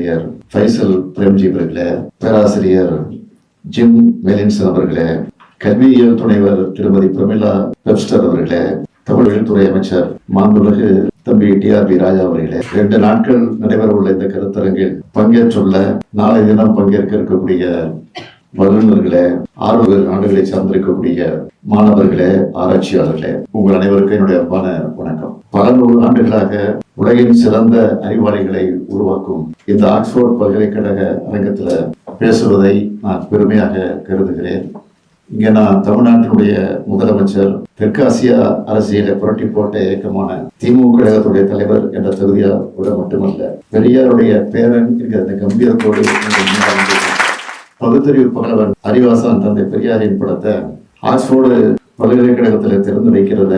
பேராசிரியர் ஃபைசல் பிரேம்ஜி அவர்களே பேராசிரியர் ஜிம் மெலின்சன் அவர்களே கல்வியியல் துணைவர் திருமதி பிரமிளா வெப்ஸ்டர் அவர்களே தமிழ் துறை அமைச்சர் மாண்புமிகு தம்பி டி ஆர் பி ராஜா அவர்களே. ரெண்டு நாட்கள் நடைபெற உள்ள இந்த கருத்தரங்கில் பங்கேற்றுள்ள நாளை தினம் பங்கேற்க இருக்கக்கூடிய வல்லுநர்களே ஆறு நாடுகளை சார்ந்திருக்கக்கூடிய மாணவர்களே ஆராய்ச்சியாளர்களே உங்கள் அனைவருக்கும் என்னுடைய அன்பான வணக்கம். பல நூறு ஆண்டுகளாக உலகின் சிறந்த அறிவாளிகளை உருவாக்கும் இந்த ஆக்ஸ்போர்ட் பல்கலைக்கழக அரங்கத்துல பேசுவதை நான் பெருமையாக கருதுகிறேன். இங்கே நான் தமிழ்நாட்டினுடைய முதலமைச்சர் தெற்காசியா அரசியலை புரட்டி போட்ட இயக்கமான திமுக கழகத்துடைய தலைவர் என்ற தகுதியோட மட்டுமல்ல பெரியாருடைய பேரன் என்கிற அந்த கம்பீரத்தோடு பகுத்தறிவு பகலவன் அறிவாசன் தந்தை பெரியாரின் படத்தை ஆக்ஸ்போர்டு பல்கலைக்கழகத்தில் திறந்து வைக்கிறத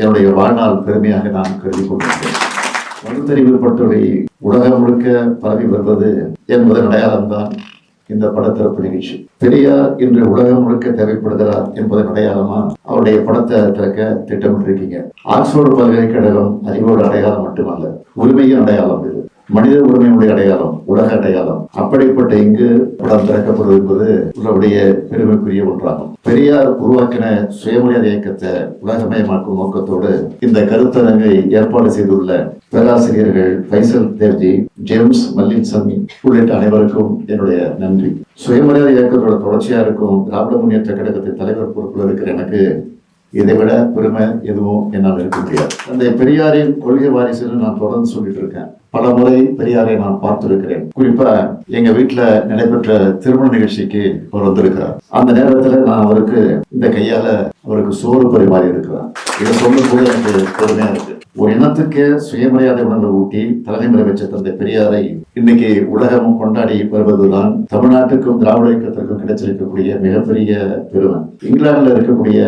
என்னுடைய வாழ்நாள் பெருமையாக நான் கருதி கொண்டிருக்கிறேன். பகுத்தறிவு பட்டுரை உலகம் முழுக்க பரவி வருவது என்பதன் அடையாளம்தான் இந்த படத்திறப்பு நிகழ்ச்சி. பெரியார் இன்று உலகம் முழுக்க தேவைப்படுகிறார் என்பதன் அடையாளமா அவருடைய படத்தை திறக்க திட்டமிட்டிருக்கீங்க. ஆக்ஸ்போர்டு பல்கலைக்கழகம் அறிவோட அடையாளம் மட்டுமல்ல உரிமையின் அடையாளம் இது. மனித உரிமையுடைய அடையாளம் உலக அடையாளம். அப்படிப்பட்ட இங்கு படம் திறக்கப்படுவது என்பது உள்ளபடிய பெருமைக்குரிய ஒன்றாகும். பெரியார் உருவாக்கின சுயமரியாதை இயக்கத்தை உலகமயமாக்கும் நோக்கத்தோடு இந்த கருத்தரங்கை ஏற்பாடு செய்துள்ள பேராசிரியர்கள் பைசல் தேவ்ஜி ஜேம்ஸ் மல்லின்சமி உள்ளிட்ட அனைவருக்கும் என்னுடைய நன்றி. சுயமரியாதை இயக்கத்தோட தொடர்ச்சியா இருக்கும் திராவிட முன்னேற்ற கழகத்தின் தலைவர் பொறுப்பில் இருக்கிற எனக்கு இதை விட பெருமை எதுவும் என்னால் இருக்க முடியாது. அந்த பெரியாரின் கொள்கை வாரிசுன்னு நான் தொடர்ந்து சொல்லிட்டு இருக்கேன். பல முறை பெரியாரை நான் பார்த்திருக்கிறேன். குறிப்பா எங்க வீட்டுல நடைபெற்ற திருமண நிகழ்ச்சிக்கு அவர் வந்திருக்கிறார். அந்த நேரத்துல நான் அவருக்கு இந்த கையால அவருக்கு சோறு பரிமாறி இருக்கிறேன். இதை சொல்லும் போது எனக்கு பெருமையா இருக்கு. ஒரு இனத்துக்கு சுயமரியாதை உணர்வு ஊட்டி தலைமுறை வச்ச தந்தை பெரியாரை இன்னைக்கு உலகமும் கொண்டாடி வருவதுதான் தமிழ்நாட்டுக்கும் திராவிட இயக்கத்திற்கும் கிடைச்சிருக்கக்கூடிய மிகப்பெரிய பெருமை. இங்கிலாந்துல இருக்கக்கூடிய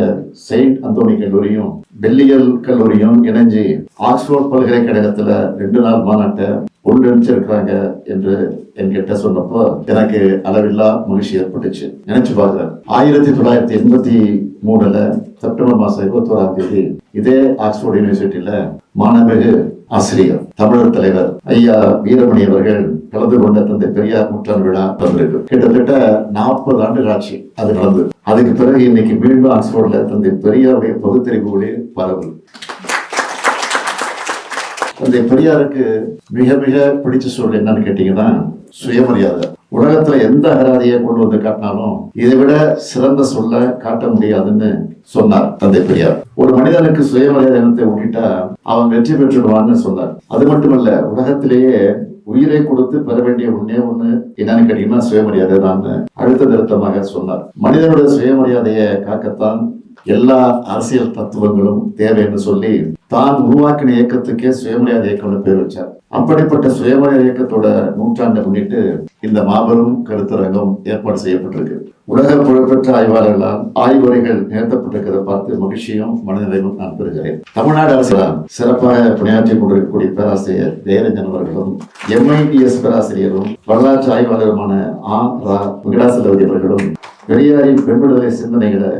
செயின்ட் அந்தோனி கல்லூரியும் பெல்லியல் கல்லூரியும் இணைஞ்சு ஆக்ஸ்போர்ட் பல்கலைக்கழகத்துல ரெண்டு நாள் மாநாட்டை ஒன்றிணைச்சிருக்கிறாங்க என்று என்கிட்ட சொன்னப்போ எனக்கு அளவில்லா மகிழ்ச்சி ஏற்பட்டுச்சு. நினைச்சு பாக்குறேன் ஆயிரத்தி தொள்ளாயிரத்தி எண்பத்தி மூணுல செப்டம்பர் மாசம் இருபத்தோராம் தேதி இதே ஆக்ஸ்போர்ட் யூனிவர்சிட்டியில மாணமிகு ஆசிரியர் தமிழர் தலைவர் ஐயா வீரமணி அவர்கள் கலந்து கொண்ட தந்தை பெரியார் நூற்றாண்டு விழா நடந்திருக்கு. கிட்டத்தட்ட நாற்பது ஆண்டுகள் ஆட்சி அது நடந்தது அதுக்கு பிறகு இன்னைக்கு மீண்டும் ஆக்ஸ்போர்ட்ல தந்தை பெரியாருடைய பகுத்தறிவுகளே பரவல் தந்தை பெரியாருக்கு மிக மிக பிடிச்ச சூழல் என்னன்னு கேட்டீங்கன்னா சுயமரியாதை. உலகத்துல எந்த அகராதியை கொண்டு வந்து காட்டினாலும் இதை விட சிறந்த சொல்ல காட்ட முடியாதுன்னு சொன்னார் தந்தை பெரியார். ஒரு மனிதனுக்கு சுயமரியாதை இனத்தை அவன் வெற்றி பெற்றுடுவான்னு சொன்னார். அது மட்டுமல்ல உலகத்திலேயே உயிரை கொடுத்து பெற வேண்டிய ஒன்னே ஒண்ணு என்னன்னு கேட்டீங்கன்னா சுயமரியாதை தான் அழுத்த திருத்தமாக சொன்னார். மனிதனுடைய சுயமரியாதையை காக்கத்தான் எல்லா அரசியல் தத்துவங்களும் தேவைன்னு சொல்லி தான் உருவாக்கின இயக்கத்துக்கே சுயமரியாதை இயக்கம்னு பேர் வச்சார். அப்படிப்பட்ட சுயமரியாதை இயக்கத்தோட நூற்றாண்டை முன்னிட்டு இந்த மாபெரும் கருத்தரங்கம் ஏற்பாடு செய்யப்பட்டிருக்கு. உலக புகழ்பெற்ற ஆய்வாளர்களால் ஆய்வுரைகள் நிகழ்த்தப்பட்டிருக்கிறத பார்த்து மகிழ்ச்சியும் மனநிறைவும் நான் பெறுகிறேன். தமிழ்நாடு அரசால் சிறப்பாக பணியாற்றி கொண்டிருக்கக்கூடிய பேராசிரியர் ஜெயரஞ்சன் அவர்களும் எம்ஐடிஎஸ் பேராசிரியரும் வரலாற்று ஆய்வாளருமான ஆ. ரா. வெங்கடாசலவதி அவர்களும் பெரியாரின் பெண் விடுதலை சிந்தனைகளை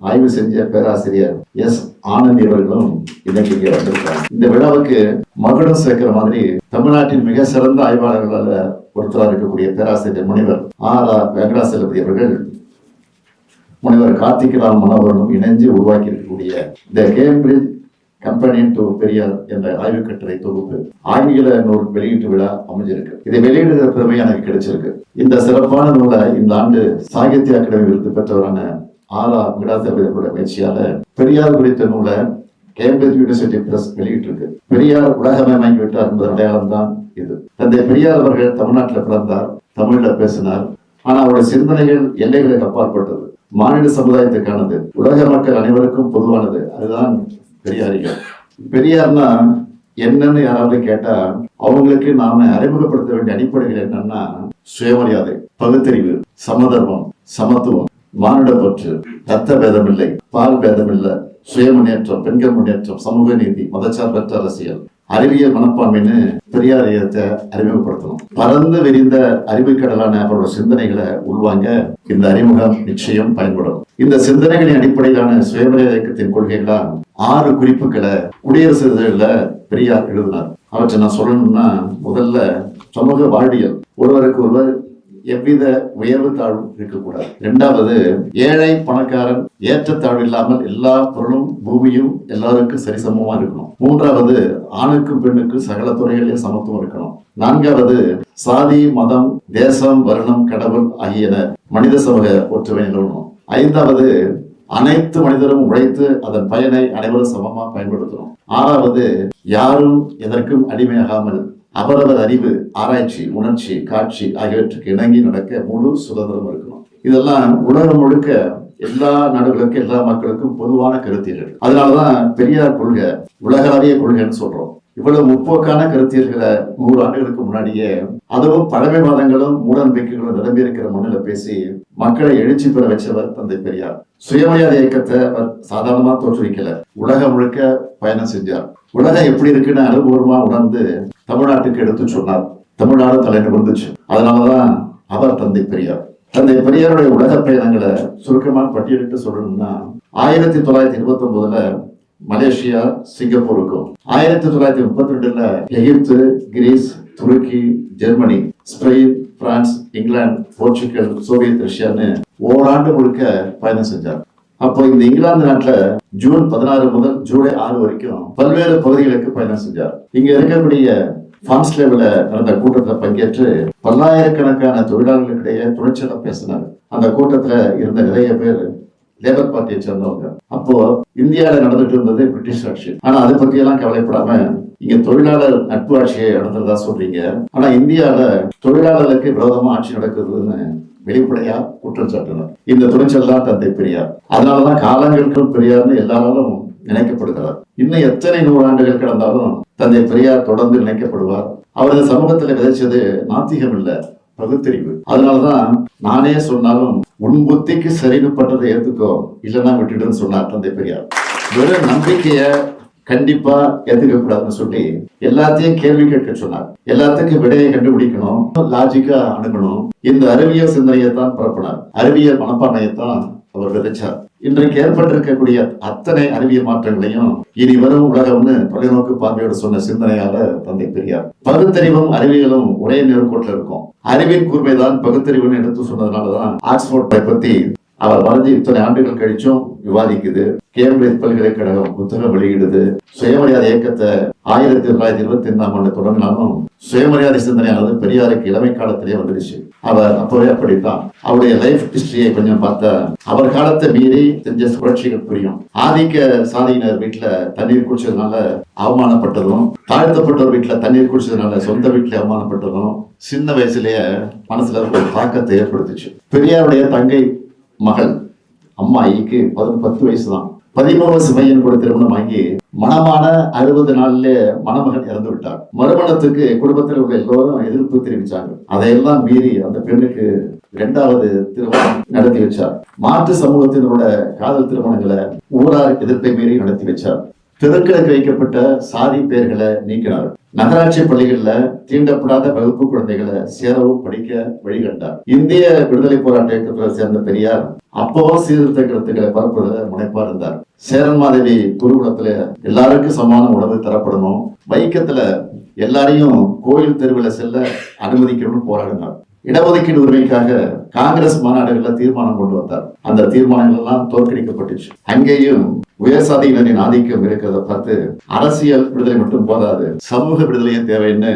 ஆய்வு செஞ்ச பேராசிரியர் எஸ். ஆனந்தி அவர்களும் இன்னைக்கு இங்கே வந்திருக்காங்க இந்த விழாவுக்கு மகுடம் சேர்க்கிற மாதிரி தமிழ்நாட்டின் மிக சிறந்த ஆய்வாளர்களால ஒருத்தராக இருக்கக்கூடிய பேராசிரியர் முனைவர் ஆர் ஆர் வெங்கடாசலபதி அவர்கள் முனைவர் கார்த்திகராம் மனோகரனும் இணைஞ்சு உருவாக்கி இருக்கக்கூடிய இந்த கேம்பிரிட்ஜ் கம்பெனியின் டு பெரியார் என்ற ஆய்வு கட்டுரை தொகுப்பு ஆங்கில நூல் வெளியீட்டு விழா அமைஞ்சிருக்கு. இதை வெளியிடுகிற பெருமை எனக்கு கிடைச்சிருக்கு. இந்த சிறப்பான நூலை இந்த ஆண்டு சாகித்ய அகாடமி விருது பெற்றவரான ஆலா விடாசபதியோட முயற்சியால பெரியார் குறித்த நூலை கேம்பிரிட்ஜ் யூனிவர்சிட்டி பிரஸ் வெளியிட்டிருக்கு. பெரியார் உலகமே விட்டார் என்பது அடையாளம் தான் இது. தந்தை பெரியார் அவர்கள் தமிழ்நாட்டில் பிறந்தார் தமிழ்ல பேசினார். ஆனா அவருடைய சிந்தனைகள் எல்லைகளுக்கு அப்பாற்பட்டது மாநில சமுதாயத்துக்கானது. உலக மக்கள் அனைவருக்கும் பொதுவானது. அதுதான் பெரியாரிகள். பெரியார்னா என்னன்னு யாராவது கேட்டா அவங்களுக்கு நாம அறிமுகப்படுத்த வேண்டிய அடிப்படைகள் என்னன்னா சுயமரியாதை பகுத்தறிவு சமதர்மம் சமத்துவம். மானுட பற்று ரத்த பேதமில்லை பால் பேதமில்லை சுய முன்னேற்றம் பெண்கள் முன்னேற்றம் சமூக நீதி மதச்சார்பற்ற அரசியல். அறிவியல் மனப்பான்மைன்னு பெரியார் இயக்கத்தை அறிமுகப்படுத்தணும். பறந்து விரிந்த அறிவுக்கடலான அவரோட சிந்தனைகளை உள்வாங்க இந்த அறிமுகம் நிச்சயம் பயன்படும். இந்த சிந்தனைகளின் அடிப்படையிலான சுயமரியாதை இயக்கத்தின் கொள்கைகளா ஆறு குறிப்புகளை குடியரசு இதழில் பெரியார் எழுதினார். அவற்றை நான் சொல்லணும்னா முதல்ல சமூக வாழ்வியல். ஒருவருக்கு ஒருவர் எவ்வித உயர்வு தாழ்வும் இருக்கக்கூடாது. இரண்டாவது ஏழை பணக்காரன் ஏற்றத்தாழ்வு இல்லாமல் எல்லா பொருளும் பூமியும் எல்லாருக்கும் சரிசமமா இருக்கணும். மூன்றாவது ஆணுக்கும் பெண்ணுக்கும் சகல துறைகளிலும் சமத்துவம் இருக்கணும். நான்காவது சாதி மதம் தேசம் வருணம் கடவுள் ஆகியன மனித சமூக ஒற்றுமை நிலவணும். ஐந்தாவது அனைத்து மனிதரும் உழைத்து அதன் பயனை அனைவரும் சமமா பயன்படுத்தணும். ஆறாவது யாரும் எதற்கும் அடிமையாகாமல் அவரவர் அறிவு ஆராய்ச்சி உணர்ச்சி காட்சி ஆகியவற்றுக்கு இணங்கி நடக்க முழு சுதந்திரம் இருக்கணும். இதெல்லாம் உலகம் முழுக்க எல்லா நாடுகளுக்கும் எல்லா மக்களுக்கும் பொதுவான கருத்தியல்கள். அதனாலதான் பெரியார் கொள்கை உலகளாவிய கொள்கைன்னு சொல்றோம். இவ்வளவு முற்போக்கான கருத்தியல்களை நூறு ஆண்டுகளுக்கு முன்னாடியே அதுவும் பழமைவாதங்களும் மூட நம்பிக்கைகளும் நிரம்பி மண்ணில் பேசி மக்களை எழுச்சி பெற வச்சவர் தந்தை பெரியார். சுயமரியாதை இயக்கத்தை அவர் சாதாரணமா தோற்றுவிக்கல. உலகம் முழுக்க பயணம் செஞ்சார். உலகம் எப்படி இருக்குன்னு அனுபவமா உணர்ந்து தமிழ்நாட்டுக்கு எடுத்து சொன்னார். தமிழ்நாடு தலை நிமிர்ந்துச்சு. அதனாலதான் அவர் தந்தை பெரியார். தந்தை பெரியாருடைய உலக பயணங்களை சுருக்கமா பட்டியலிட்டு சொல்லணும்னா ஆயிரத்தி தொள்ளாயிரத்தி இருபத்தி ஒன்பதுல மலேசியா சிங்கப்பூருக்கும். ஆயிரத்தி தொள்ளாயிரத்தி முப்பத்தி ரெண்டுல எகிப்து கிரீஸ் துருக்கி ஜெர்மனி ஸ்பெயின் பிரான்ஸ் இங்கிலாந்து போர்ச்சுகல் சோவியத் ரஷ்யான்னு ஓராண்டு முழுக்க பயணம் செஞ்சார் அப்போ இந்த இங்கிலாந்து நாட்டுல ஜூன் பதினாறு முதல் ஜூலை ஆறு வரைக்கும் பல்வேறு பகுதிகளுக்கு பயணம் செஞ்சார். இங்க இருக்கக்கூடிய ஃபான்ஸ் நடந்த கூட்டத்தில் பங்கேற்று பல்லாயிரக்கணக்கான தொழிலாளர்களுக்கிடையே துணிச்சலாக பேசினார். அந்த கூட்டத்தில் இருந்த நிறைய பேர் லேபர் பார்ட்டியை சேர்ந்தவங்க. அப்போ இந்தியால நடந்துட்டு இருந்தது பிரிட்டிஷ் ஆட்சி. ஆனா அதை பத்தி எல்லாம் கவலைப்படாம இங்க தொழிலாளர் நட்பு ஆட்சியை நடந்ததா சொல்றீங்க. ஆனா இந்தியாவில தொழிலாளர்களுக்கு விரோதமா ஆட்சி நடக்குதுன்னு வெளிப்படையா குற்றம் சாட்டினார் இந்த துணிச்சல் தான் தந்தை பெரியார். அதனாலதான் காலங்களுக்கும் பெரியார்னு எல்லாராலும் நினைக்கப்படுகிறார். இன்னும் எத்தனை நூறாண்டுகள் கடந்தாலும் தந்தை பெரியார் தொடர்ந்து நினைக்கப்படுவார். அவரது சமூகத்துல விதைச்சது நாத்திகம் இல்ல பகுத்தறிவு. அதனாலதான் நானே சொன்னாலும் உன் புத்திக்கு சரிவுப்பட்டதை ஏத்துக்கோ இல்லைன்னா விட்டுடுன்னு சொன்னார் தந்தை பெரியார். வெறும் நம்பிக்கைய கண்டிப்பா ஏத்துக்க கூடாதுன்னு சொல்லி எல்லாத்தையும் கேள்வி கேட்க சொன்னார். எல்லாத்துக்கும் விடையை கண்டுபிடிக்கணும் லாஜிக்கா அணுகணும். இந்த அறிவியல் சிந்தனையை தான் பரப்பினார். அறிவியல் மனப்பான்மையை தான் அவர் விதைச்சார். இன்றைக்கு ஏற்பட்டிருக்கக்கூடிய அத்தனை அறிவியல் மாற்றங்களையும் இனி வரும் உலகம்னு தொலைநோக்கு பார்வையோடு சொன்ன சிந்தனையால தந்தை பெரியார். பகுத்தறிவும் அறிவியலும் ஒரே நேர்கோட்டில் இருக்கும். அறிவின் கூர்மைதான் பகுத்தறிவுன்னு எடுத்து சொன்னதுனாலதான் ஆக்ஸ்போர்ட்டை பத்தி அவர் மறைஞ்சு இத்தனை ஆண்டுகள் கழிச்சும் விவாதிக்குது. கேம்பிரிட்ஜ் பல்கலைக்கழகம் புத்தகம் வெளியிடுது. சுயமரியாதை இயக்கத்தை ஆயிரத்தி தொள்ளாயிரத்தி இருபத்தி ஐந்தாம் ஆண்டு தொடங்கினாலும் சுயமரியாதை சிந்தனையானது பெரியாருக்கு இளமை காலத்திலே வந்துடுச்சு. அவர் அப்பவே அப்படித்தான். அவருடைய லைஃப் ஹிஸ்டரியை கொஞ்சம் பார்த்தா அவர் காலத்தை மீறி செஞ்ச புரட்சிகள் புரியும். ஆதிக்க சாதியினர் வீட்டுல தண்ணீர் குடிச்சதுனால அவமானப்பட்டதும் தாழ்த்தப்பட்டவர் வீட்டுல தண்ணீர் குடிச்சதுனால சொந்த வீட்டுல அவமானப்பட்டதும் சின்ன வயசுலயே மனசுல ஒரு தாக்கத்தை ஏற்படுத்துச்சு. பெரியாருடைய தங்கை மகள் அம்மாயிக்கு பதினொன்று பத்து வயசு தான் பதிமூணு வயசு கூட திருமணம் வாங்கி மணமான அறுபது நாள்ல மணமகன் இறந்து விட்டார். மறுமணத்துக்கு குடும்பத்தில் உள்ள எல்லோரும் எதிர்ப்பு தெரிவிச்சாங்க அதையெல்லாம் மீறி அந்த பெண்ணுக்கு இரண்டாவது திருமணம் நடத்தி வச்சார். மாற்று சமூகத்தினரோட காதல் திருமணங்களை ஊரார் எதிர்ப்பை மீறி நடத்தி வச்சார். தெருக்களுக்கு வைக்கப்பட்ட சாதி பெயர்களை நீக்கினார் நகராட்சி பள்ளிகள்ல தீண்டப்படாத வகுப்பு குழந்தைகளை சேரவும் படிக்க வழிகண்டார். இந்திய விடுதலை போராட்ட இயக்கத்துல சேர்ந்த பெரியார் அப்பவும் சீர்திருத்த கருத்துக்களை பரப்புறத முனைப்பா இருந்தார். சேரன் மாதவி குருகுலத்துல எல்லாருக்கும் சமான உணவு தரப்படணும். வைக்கத்துல எல்லாரையும் கோயில் தெருவில் செல்ல அனுமதிக்கணும்னு போராடினார். இடஒதுக்கீடு உரிமைக்காக காங்கிரஸ் மாநாடுகள்ல தீர்மானம் கொண்டு வந்தார். அந்த தீர்மானங்கள் எல்லாம் தோற்கடிக்கப்பட்டுச்சு. அங்கேயும் உயர் சாதியினரின் ஆதிக்கம் இருக்கிறத பார்த்து அரசியல் விடுதலை மட்டும் போதாது சமூக விடுதலையும் தேவைன்னு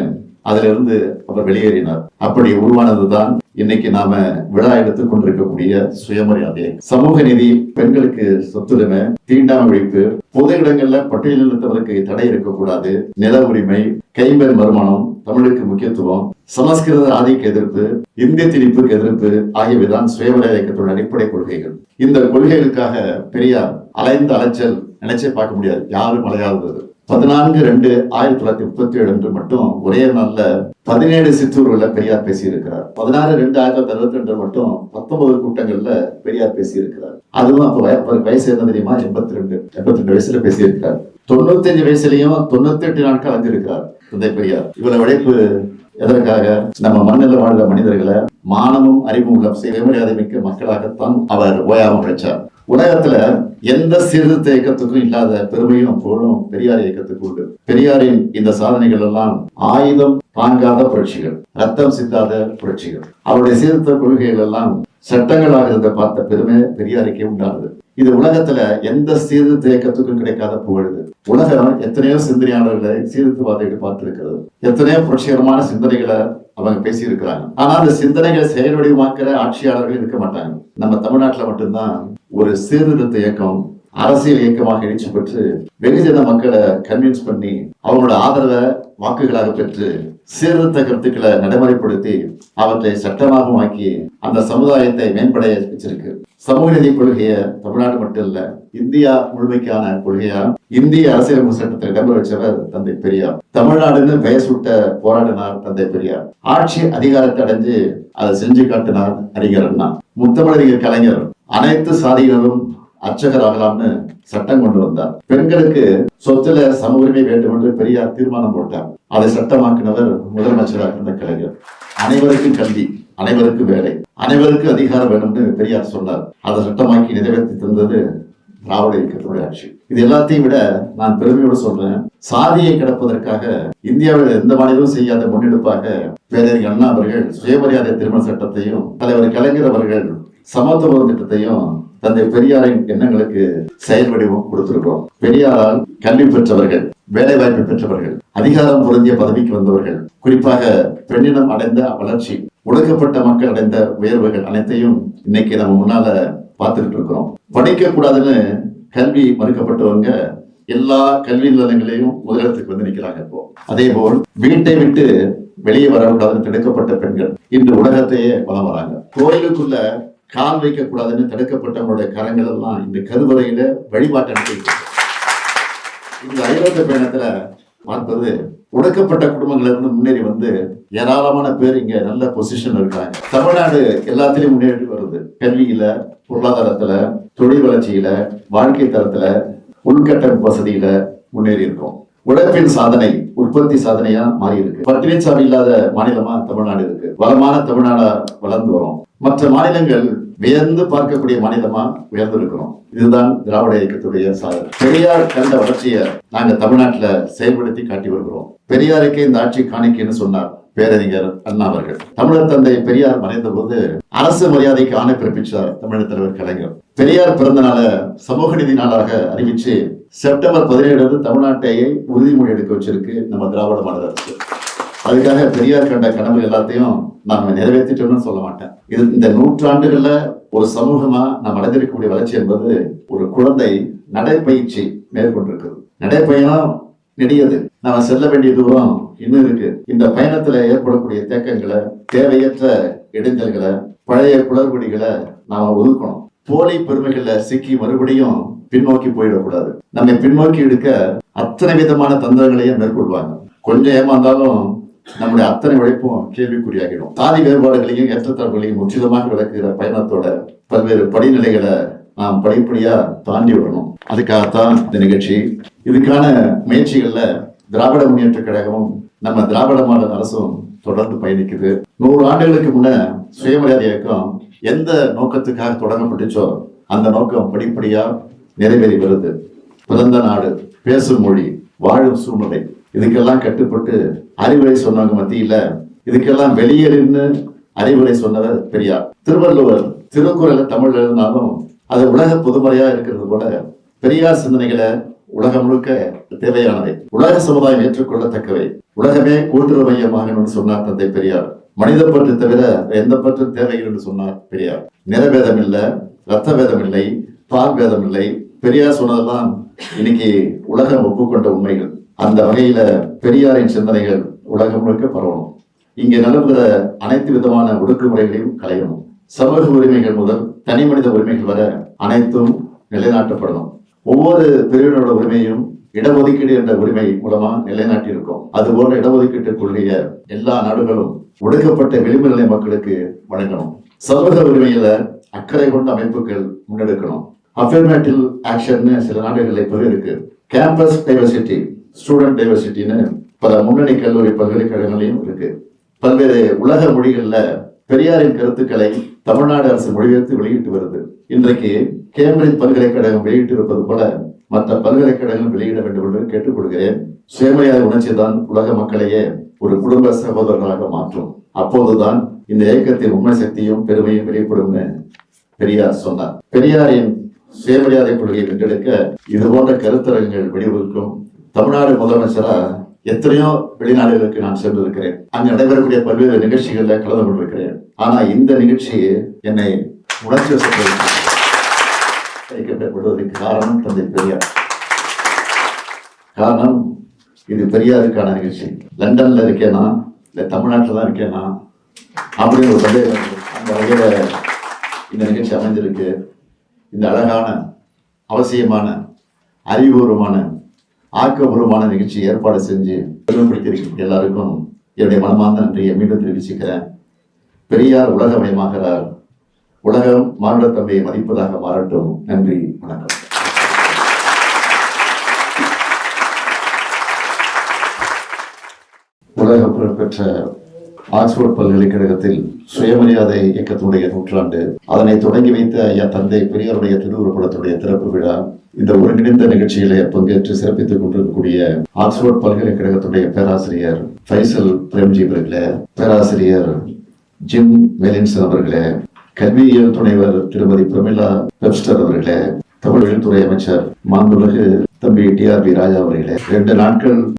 அதுல இருந்து அவர் வெளியேறினார். அப்படி உருவானதுதான் இன்னைக்கு நாம விழா எடுத்துக் கொண்டிருக்கக்கூடிய சுயமரியாதை. சமூக நீதி பெண்களுக்கு சொத்துரிமை தீண்டாமை ஒழிப்பு பொது இடங்கள்ல பட்டியலினத்தவருக்கு தடை இருக்கக்கூடாது. நில உரிமை கைம்பெண் வருமானம் தமிழுக்கு முக்கியத்துவம் சமஸ்கிருத ஆதிக்க எதிர்ப்பு இந்திய திணிப்புக்கு எதிர்ப்பு ஆகியவைதான் சுயமரியாதை இயக்கத்தோட அடிப்படை கொள்கைகள். இந்த கொள்கைகளுக்காக பெரியார் அலைந்த அலைச்சல் நினைச்சே பார்க்க முடியாது. யாரும் அலையாதது. பதினான்கு ரெண்டு ஆயிரத்தி தொள்ளாயிரத்தி முப்பத்தி ஏழு என்று மட்டும் ஒரே நாள்ல பதினேழு சிற்றூர்களில் பெரியார் பேசியிருக்கிறார். பதினாறு ரெண்டு ஆயிரத்தி தொள்ளாயிரத்தி அறுபத்தி ரெண்டு மட்டும் பத்தொன்பது கூட்டங்கள்ல பெரியார் பேசியிருக்கிறார். அதுவும் அப்ப வய- வயசு என்ன தெரியுமா? எண்பத்தி ரெண்டு எண்பத்தி ரெண்டு வயசுல பேசியிருக்கிறார். தொண்ணூத்தஞ்சு வயசுலயும் தொண்ணூத்தி எட்டு நாட்கள் அஞ்சிருக்கிறார் தந்தை பெரியார். இவ்வளவு உழைப்பு எதற்காக? நம்ம மண்ணில் வாழ்ந்த மனிதர்களை மானமும் அறிவும் உள்ள சுயமரியாதை மிக்க மக்களாகத்தான் அவர் ஓயாமல் உழைச்சார் உலகத்துல எந்த சீர்திருத்த இயக்கத்துக்கும் இல்லாத பெருமையும் புகழும் பெரியார் இயக்கத்துக்கு உண்டு. பெரியாரின் இந்த சாதனைகள் எல்லாம் ஆயுதம் தாங்காத புரட்சிகள் ரத்தம் சிந்தாத புரட்சிகள். அவருடைய சீர்திருத்த கொள்கைகள் எல்லாம் சட்டங்களாக இருந்த பார்த்த பெருமை பெரியாருக்கே உண்டானது. இது உலகத்துல எந்த சீர்திருத்த இயக்கத்துக்கும் கிடைக்காத புகழுது. உலகம் எத்தனையோ சிந்தனையாளர்களை சீர்திருத்தவாதிகள் பார்த்திருக்கிறது. எத்தனையோ புரட்சிகரமான சிந்தனைகளை அவங்க பேசி இருக்கிறாங்க ஆனா அந்த சிந்தனைகளை செயல் வடிவமாக்குற ஆட்சியாளர்கள் இருக்க மாட்டாங்க. நம்ம தமிழ்நாட்டுல மட்டும்தான் ஒரு சீர்திருத்த இயக்கம் அரசியல் இயக்கமாக எழுச்சி பெற்று வெகுஜன மக்களை கன்வின்ஸ் பண்ணி அவங்களோட ஆதரவை வாக்குகளாக பெற்று சீர்திருத்த கருத்துக்களை நடைமுறைப்படுத்தி அவற்றை சட்டமாகவும் ஆக்கி அந்த சமுதாயத்தை மேம்படைய வச்சிருக்கு. சமூக நீதி கொள்கையை தமிழ்நாடு மட்டும் இல்ல இந்தியா முழுமைக்கான கொள்கையா இந்திய அரசியலமைப்பு சட்டத்தில் இடம்பெற வச்சவர் தந்தை பெரியார். தமிழ்நாடுன்னு பெயர் சுட்ட போராடினார் தந்தை பெரியார். ஆட்சி அதிகாரத்தை அடைஞ்சு அதை செஞ்சு காட்டினார் அறிஞர் அண்ணா. முத்தமிழறிஞர் கலைஞர். அனைத்து சாதியினரும் அர்ச்சகர் ஆகலாம்னு சட்டம் கொண்டு வந்தார். பெண்களுக்கு சொத்துல சம உரிமை வேண்டும் என்று பெரியார் தீர்மானம் போட்டார். அதை சட்டமாக்கினவர் முதலமைச்சராக இருந்த கலைஞர். அனைவருக்கும் கல்வி அனைவருக்கும் வேலை அனைவருக்கும் அதிகாரம் வேணும்னு பெரியார் சொன்னார். அதை சட்டமாக்கி நிறைவேற்றி தந்தது திராவிட இயக்கத்துடைய ஆட்சி. இது எல்லாத்தையும் விட நான் பெருமையோடு சொல்றேன் சாதியை கிடப்பதற்காக இந்தியாவில் எந்த மாநிலமும் செய்யாத முன்னெடுப்பாக பேரறிஞர் அண்ணா அவர்கள் சுயமரியாதை திருமண சட்டத்தையும் தலைவர் கலைஞர் அவர்கள் சமத்துவம் திட்டத்தையும் தந்தை பெரியாரின் எண்ணங்களுக்கு செயல் வடிவம் கொடுத்திருக்கிறோம். பெரியாரால் கல்வி பெற்றவர்கள் வேலை வாய்ப்பு பெற்றவர்கள் அதிகாரம் பொருந்திய பதவிக்கு வந்தவர்கள் குறிப்பாக பெண்ணினம் அடைந்த வளர்ச்சி ஒடுக்கப்பட்ட மக்கள் அடைந்த உயர்வுகள் அனைத்தையும் இன்னைக்கு நம்ம முன்னால பார்த்துக்கிட்டு இருக்கிறோம். படிக்க கூடாதுன்னு கல்வி மறுக்கப்பட்டவங்க எல்லா கல்வி நிலையங்களையும் முதலிடத்துக்கு வந்து நிற்கிறாங்க இப்போ. அதே போல் வீட்டை விட்டு வெளியே வரக்கூடாதுன்னு தடுக்கப்பட்ட பெண்கள் இன்று உலகத்தையே வளம் வராங்க. கோயிலுக்குள்ள கால் வைக்கக்கூடாதுன்னு தடுக்கப்பட்டவங்களுடைய கரங்கள் எல்லாம் இந்த கருவறையில வழிபாட்டை அனுப்பிட்டு இந்த ஐரோப்பிய பயணத்துல பார்ப்பது ஒடுக்கப்பட்ட குடும்பங்கள்ல இருந்து முன்னேறி வந்து ஏராளமான பேர் இங்க நல்ல பொசிஷன் இருக்காங்க. தமிழ்நாடு எல்லாத்திலையும் முன்னேறி வருது. கல்வியில பொருளாதாரத்துல தொழில் வளர்ச்சியில வாழ்க்கை தரத்துல உள்கட்டமைப்பு வசதியில முன்னேறி இருக்கோம். உழைப்பின் சாதனை உற்பத்தி சாதனையா மாறி இருக்கு. பட்டினிச்சாமி இல்லாத மாநிலமா தமிழ்நாடு இருக்கு. வளமான தமிழ்நாடா வளர்ந்து வரும். மற்ற மாநிலங்கள் வியந்து பார்க்கக்கூடிய மாநிலமா உயர்ந்து இருக்கிறோம் இதுதான் திராவிட இயக்கத்துடைய சாதனை. பெரியார் கண்ட வளர்ச்சியை நாங்க தமிழ்நாட்டுல செயல்படுத்தி காட்டி வருகிறோம். பெரியாருக்கே இந்த ஆட்சி காணிக்கைன்னு சொன்னார் பேரறிஞர் அண்ணா அவர்கள். தமிழர் தந்தை பெரியார் மறைந்த போது அரசு மரியாதைக்கு ஆணை பிறப்பிச்சார் தமிழர் தலைவர் கலைஞர். பெரியார் பிறந்த நாள சமூக நீதி நாளாக அறிவிச்சு செப்டம்பர் பதினேழு தமிழ்நாட்டையே உறுதிமொழி எடுக்க வச்சிருக்கு நம்ம திராவிட மாநில அரசு. அதுக்காக பெரியார் கண்ட கனவு எல்லாத்தையும் நாம நிறைவேற்றிட்டோம்னு சொல்ல மாட்டேன். இது இந்த நூற்றாண்டுகள்ல ஒரு சமூகமா நாம் அடைந்திருக்கக்கூடிய வளர்ச்சி என்பது ஒரு குழந்தை நடைப்பயிற்சி மேற்கொண்டிருக்குது நடைப்பயணம் நெடியது. நாம செல்ல வேண்டிய தூரம் இன்னும் இருக்கு. இந்த பயணத்துல ஏற்படக்கூடிய தேக்கங்களை தேவையற்ற இடைஞ்சல்களை பழைய குளறுபடிகளை நாம ஒதுக்கணும். போலி பெருமைகள்ல சிக்கி மறுபடியும் பின்னோக்கி போயிடக்கூடாது. நம்மை பின்னோக்கி எடுக்க அத்தனை விதமான தந்திரங்களையும் மேற்கொள்வாங்க. கொஞ்சம் ஏமாந்தாலும் நம்முடைய அத்தனை உழைப்பும் கேள்விக்குறியாகிடும். தாதி வேறுபாடுகளையும் ஏற்றத்தாழ்வுகளையும் முற்றிலுமாக விளக்குகிற பயணத்தோட பல்வேறு படிநிலைகளை நாம் படிப்படியா தாண்டி வரணும். அதுக்காகத்தான் இந்த நிகழ்ச்சி. இதுக்கான முயற்சிகள்ல திராவிட முன்னேற்ற கழகமும் நம்ம திராவிட மாடல் அரசும் தொடர்ந்து பயணிக்குது. நூறு ஆண்டுகளுக்கு முன்ன சுயமரியாதை இயக்கம் எந்த நோக்கத்துக்காக தொடங்கப்பட்டுச்சோ அந்த நோக்கம் படிப்படியா நிறைவேறி வருது. பிறந்த நாடு பேசும் மொழி வாழும் சூழ்நிலை இதுக்கெல்லாம் கட்டுப்பட்டு அறிவுரை சொன்னவங்க மத்தியில் இதுக்கெல்லாம் வெளியேறின்னு அறிவுரை சொன்னவர் பெரியார். திருவள்ளுவர் திருக்குறளை தமிழ் எழுதினாலும் அது உலக பொதுமறையா இருக்கிறது போல பெரியார் சிந்தனைகளை உலகம் முழுக்க தேவையானவை. உலக சமுதாயம் ஏற்றுக்கொள்ளத்தக்கவை. உலகமே கூட்டுறவு மையமாகணும்னு சொன்னார் தந்தை பெரியார். மனித பற்று தவிர எந்த பற்று தேவைகள் என்று சொன்னார் பெரியார். நிறபேதம் இல்லை ரத்த பேதம் இல்லை பால் வேதம் இல்லை. பெரியார் சொன்னதெல்லாம் இன்னைக்கு உலகம் ஒப்புக்கொண்ட உண்மைகள். அந்த வகையில பெரியாரின் சிந்தனைகள் உலகம் முழுக்க பரவணும். இங்கே நிலவுகிற அனைத்து விதமான ஒடுக்குமுறைகளையும் களையணும். சமூக உரிமைகள் முதல் தனி மனித உரிமைகள் வர அனைத்தும் நிலைநாட்டப்படணும். ஒவ்வொரு பிரிவினோட உரிமையும் இடஒதுக்கீடு என்ற உரிமை மூலமா நிலைநாட்டியிருக்கும். அது போன்ற இடஒதுக்கீட்டு கொள்கைய எல்லா நாடுகளும் ஒடுக்கப்பட்ட விளிம்பு நிலை மக்களுக்கு வழங்கணும். சமூக உரிமையில அக்கறை கொண்ட அமைப்புகள் முன்னெடுக்கணும். அஃபர்மேட்டிவ் ஆக்ஷன் சில நாடுகளில் இப்பவே இருக்கு. கேம்பஸ் டைவர்சிட்டி ஸ்டூடெண்ட் டைவர்சிட்டின்னு பல முன்னணி கல்லூரி பல்கலைக்கழகங்களையும் இருக்கு. பல்வேறு உலக மொழிகள்ல பெரியாரின் கருத்துக்களை தமிழ்நாடு அரசு மொழிபெயர்த்து வெளியிட்டு வருது. இன்றைக்கு கேம்பிரிட்ஜ் பல்கலைக்கழகம் வெளியிட்டிருப்பது போல மற்ற பல்கலைக்கழகங்கள் வெளியிட வேண்டும் என்று கேட்டுக்கொள்கிறேன். சுயமரியாதை உணர்ச்சி தான் உலக மக்களையே ஒரு குடும்ப சகோதரர்களாக மாற்றும். அப்போதுதான் இந்த இயக்கத்தின் உண்மை சக்தியும் பெருமையும் வெளிப்படும் பெரியார் சொன்னார். பெரியாரின் சுயமரியாதை கொள்கையை வென்றெடுக்க இது போன்ற கருத்தரங்கள் வெளிவகுக்கும் தமிழ்நாடு முதலமைச்சரா எத்தனையோ வெளிநாடுகளுக்கு நான் சென்றிருக்கிறேன். அங்கு நடைபெறக்கூடிய பல்வேறு நிகழ்ச்சிகளில் கலந்து கொண்டிருக்கிறேன் ஆனா இந்த நிகழ்ச்சி என்னை உணர்ச்சி வசப்படுவதற்கு காரணம் தந்தை பெரியார். காரணம் இது பெரியாருக்கான நிகழ்ச்சி. லண்டன்ல இருக்கேனா? இல்ல தமிழ்நாட்டில் தான் இருக்கேனா? அப்படின்னு ஒரு சந்தேகம் அந்த வகையில இந்த நிகழ்ச்சி அமைஞ்சிருக்கு. இந்த அழகான அவசியமான அறிவுபூர்வமான ஆக்கப்பூர்வமான நிகழ்ச்சி ஏற்பாடு செஞ்சு பெருமைப்படுத்தியிருக்க எல்லாருக்கும் என்னுடைய மனமார்ந்த நன்றியை மீண்டும் தெரிவிச்சுக்கிறேன். பெரியார் உலகமயமாகிறார். உலகம் மானுட தன்மையை மதிப்பதாக மாறட்டும். நன்றி வணக்கம். உலக புகழ்பெற்ற ஆக்ஸ்போர்ட் பல்கலைக்கழகத்தில் சுயமரியாதை இயக்கத்தினுடைய நூற்றாண்டு அதனை தொடங்கி வைத்த ஐயா தந்தை பெரியாருடைய திருவுருப்படத்துடைய திறப்பு விழா இந்த ஒருங்கிணைந்த நிகழ்ச்சியிலே பங்கேற்று சிறப்பித்துக் கொண்டிருக்கக்கூடிய ஆக்ஸ்போர்ட் பல்கலைக்கழகத்துடைய பேராசிரியர் ஃபைசல் பிரேம்ஜி அவர்களே பேராசிரியர் ஜிம் வெலின்சன் அவர்களே கல்வியியல் துணைவர் திருமதி பிரமிளா வெப்ஸ்டர் அவர்களே தமிழ் துறை அமைச்சர் மாண்புமிகு தம்பி டி ஆர் பி ராஜா அவர்களே ரெண்டு நாட்கள்